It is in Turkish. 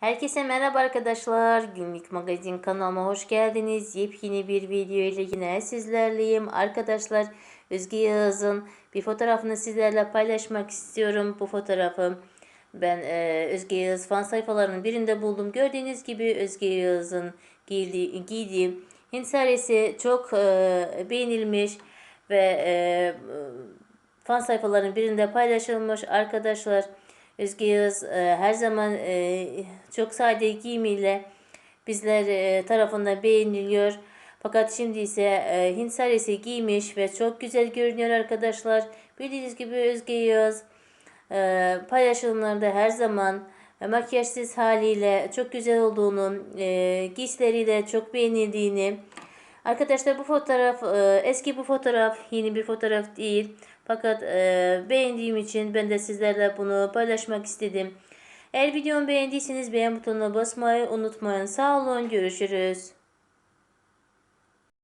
Herkese merhaba arkadaşlar. Günlük magazin kanalıma hoş geldiniz. Yepyeni bir video ile yine sizlerleyim. Arkadaşlar Özge Yağız'ın bir fotoğrafını sizlerle paylaşmak istiyorum. Bu fotoğrafı ben e, Özge Yağız fan sayfalarının birinde buldum. Gördüğünüz gibi Özge Yağız'ın giydiği, giydiği Hint sarısı çok e, beğenilmiş ve e, fan sayfalarının birinde paylaşılmış arkadaşlar. Özge Yağız e, her zaman e, çok sade giyimiyle bizler e, tarafından beğeniliyor. Fakat şimdi ise e, Hint sarısı giymiş ve çok güzel görünüyor arkadaşlar. Bildiğiniz gibi Özge Yağız e, paylaşımlarında her zaman e, makyajsız haliyle çok güzel olduğunu, e, giysileriyle çok beğenildiğini, Arkadaşlar bu fotoğraf e, eski bu fotoğraf yeni bir fotoğraf değil. Fakat e, beğendiğim için ben de sizlerle bunu paylaşmak istedim. Eğer videomu beğendiyseniz beğen butonuna basmayı unutmayın. Sağ olun görüşürüz.